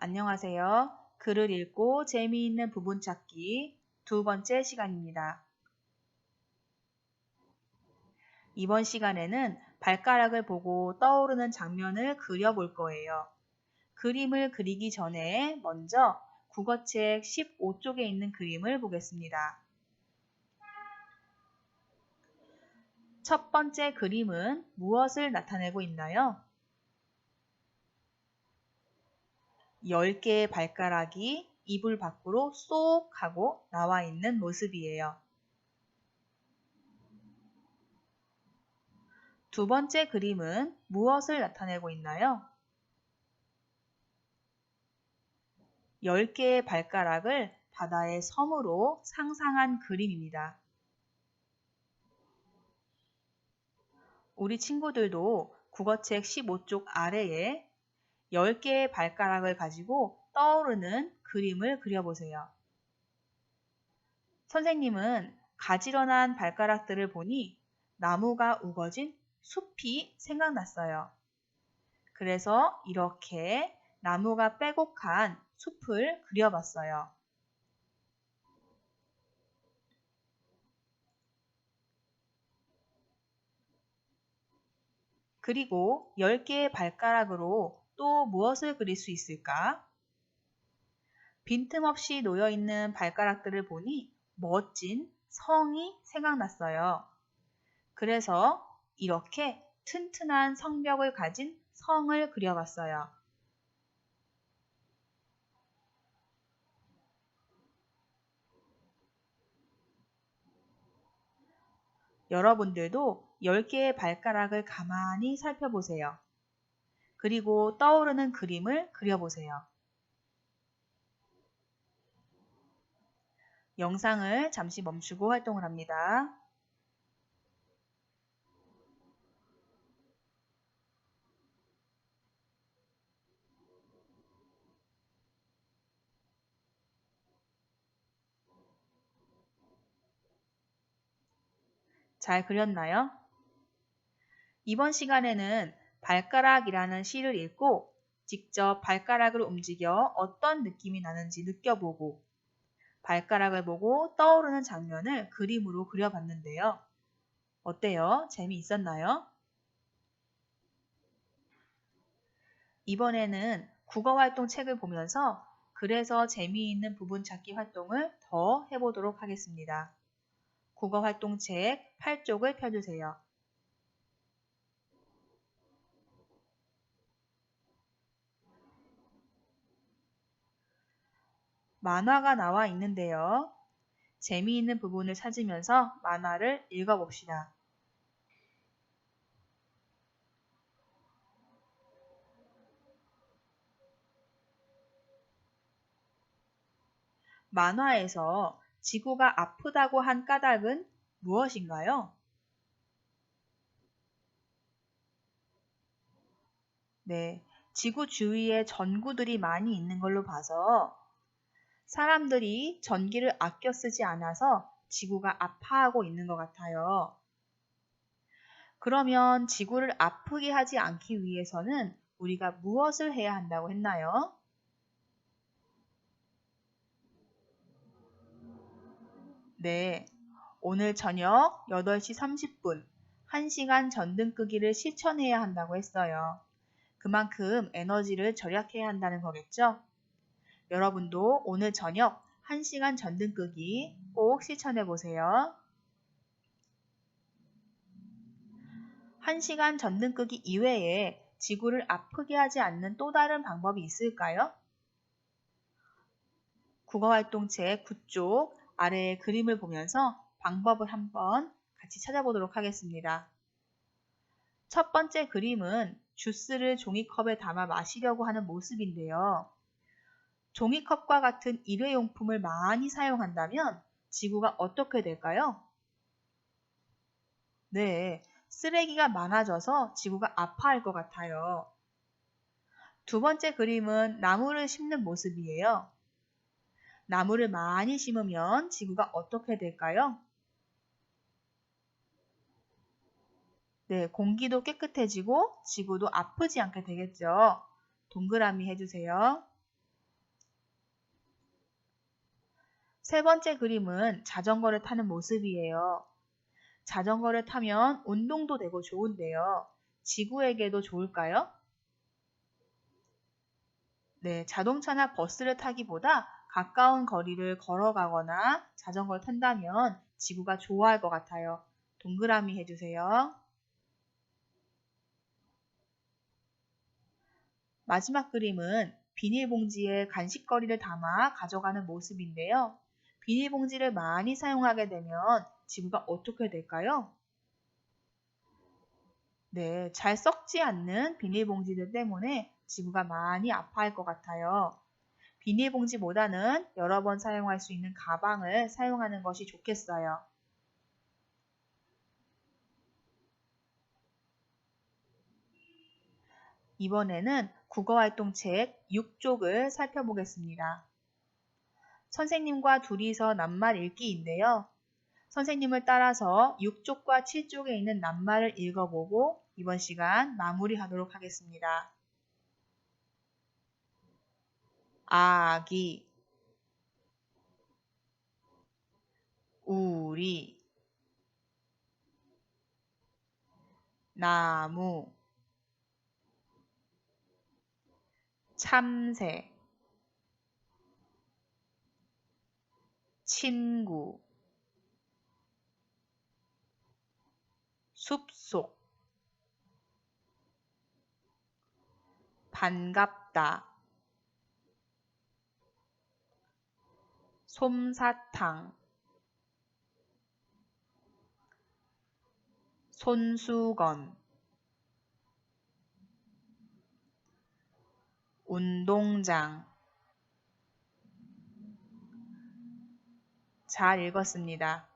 안녕하세요. 글을 읽고 재미있는 부분 찾기 두 번째 시간입니다. 이번 시간에는 발가락을 보고 떠오르는 장면을 그려볼 거예요. 그림을 그리기 전에 먼저 국어책 15쪽에 있는 그림을 보겠습니다. 첫 번째 그림은 무엇을 나타내고 있나요? 10개의 발가락이 이불 밖으로 쏙 하고 나와 있는 모습이에요. 두 번째 그림은 무엇을 나타내고 있나요? 10개의 발가락을 바다의 섬으로 상상한 그림입니다. 우리 친구들도 국어책 15쪽 아래에 10개의 발가락을 가지고 떠오르는 그림을 그려보세요. 선생님은 가지런한 발가락들을 보니 나무가 우거진 숲이 생각났어요. 그래서 이렇게 나무가 빼곡한 숲을 그려봤어요. 그리고 10개의 발가락으로 또 무엇을 그릴 수 있을까? 빈틈없이 놓여있는 발가락들을 보니 멋진 성이 생각났어요. 그래서 이렇게 튼튼한 성벽을 가진 성을 그려봤어요. 여러분들도 10개의 발가락을 가만히 살펴보세요. 그리고 떠오르는 그림을 그려보세요. 영상을 잠시 멈추고 활동을 합니다. 잘 그렸나요? 이번 시간에는 발가락이라는 시를 읽고 직접 발가락을 움직여 어떤 느낌이 나는지 느껴보고 발가락을 보고 떠오르는 장면을 그림으로 그려봤는데요. 어때요? 재미있었나요? 이번에는 국어활동 책을 보면서 그래서 재미있는 부분 찾기 활동을 더 해보도록 하겠습니다. 국어활동 책 8쪽을 펴주세요. 만화가 나와 있는데요. 재미있는 부분을 찾으면서 만화를 읽어봅시다. 만화에서 지구가 아프다고 한 까닭은 무엇인가요? 네, 지구 주위에 전구들이 많이 있는 걸로 봐서 사람들이 전기를 아껴 쓰지 않아서 지구가 아파하고 있는 것 같아요. 그러면 지구를 아프게 하지 않기 위해서는 우리가 무엇을 해야 한다고 했나요? 네, 오늘 저녁 8시 30분 1시간 전등 끄기를 실천해야 한다고 했어요. 그만큼 에너지를 절약해야 한다는 거겠죠? 여러분도 오늘 저녁 1시간 전등 끄기 꼭 실천해 보세요. 1시간 전등 끄기 이외에 지구를 아프게 하지 않는 또 다른 방법이 있을까요? 국어활동책 9쪽 아래의 그림을 보면서 방법을 한번 같이 찾아보도록 하겠습니다. 첫 번째 그림은 주스를 종이컵에 담아 마시려고 하는 모습인데요. 종이컵과 같은 일회용품을 많이 사용한다면 지구가 어떻게 될까요? 네, 쓰레기가 많아져서 지구가 아파할 것 같아요. 두 번째 그림은 나무를 심는 모습이에요. 나무를 많이 심으면 지구가 어떻게 될까요? 네, 공기도 깨끗해지고 지구도 아프지 않게 되겠죠. 동그라미 해주세요. 세 번째 그림은 자전거를 타는 모습이에요. 자전거를 타면 운동도 되고 좋은데요. 지구에게도 좋을까요? 네, 자동차나 버스를 타기보다 가까운 거리를 걸어가거나 자전거를 탄다면 지구가 좋아할 것 같아요. 동그라미 해주세요. 마지막 그림은 비닐봉지에 간식거리를 담아 가져가는 모습인데요. 비닐봉지를 많이 사용하게 되면 지구가 어떻게 될까요? 네, 잘 썩지 않는 비닐봉지들 때문에 지구가 많이 아파할 것 같아요. 비닐봉지보다는 여러 번 사용할 수 있는 가방을 사용하는 것이 좋겠어요. 이번에는 국어활동책 6쪽을 살펴보겠습니다. 선생님과 둘이서 낱말 읽기인데요. 선생님을 따라서 6쪽과 7쪽에 있는 낱말을 읽어보고 이번 시간 마무리하도록 하겠습니다. 아기 우리 나무 참새 친구. 숲속. 반갑다. 솜사탕. 손수건. 운동장 잘 읽었습니다.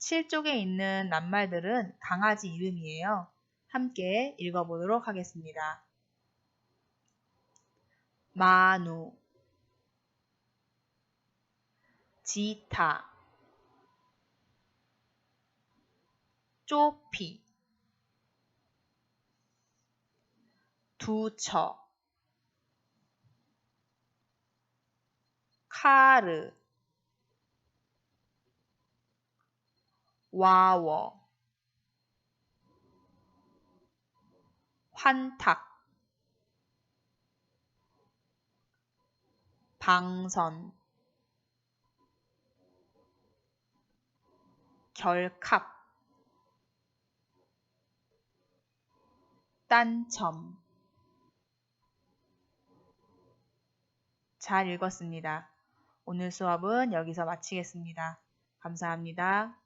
7쪽에 있는 낱말들은 강아지 이름이에요. 함께 읽어보도록 하겠습니다. 마누 지타 쪼피 두처 카르 와워 환탁 방선 결캅 딴첨 잘 읽었습니다. 오늘 수업은 여기서 마치겠습니다. 감사합니다.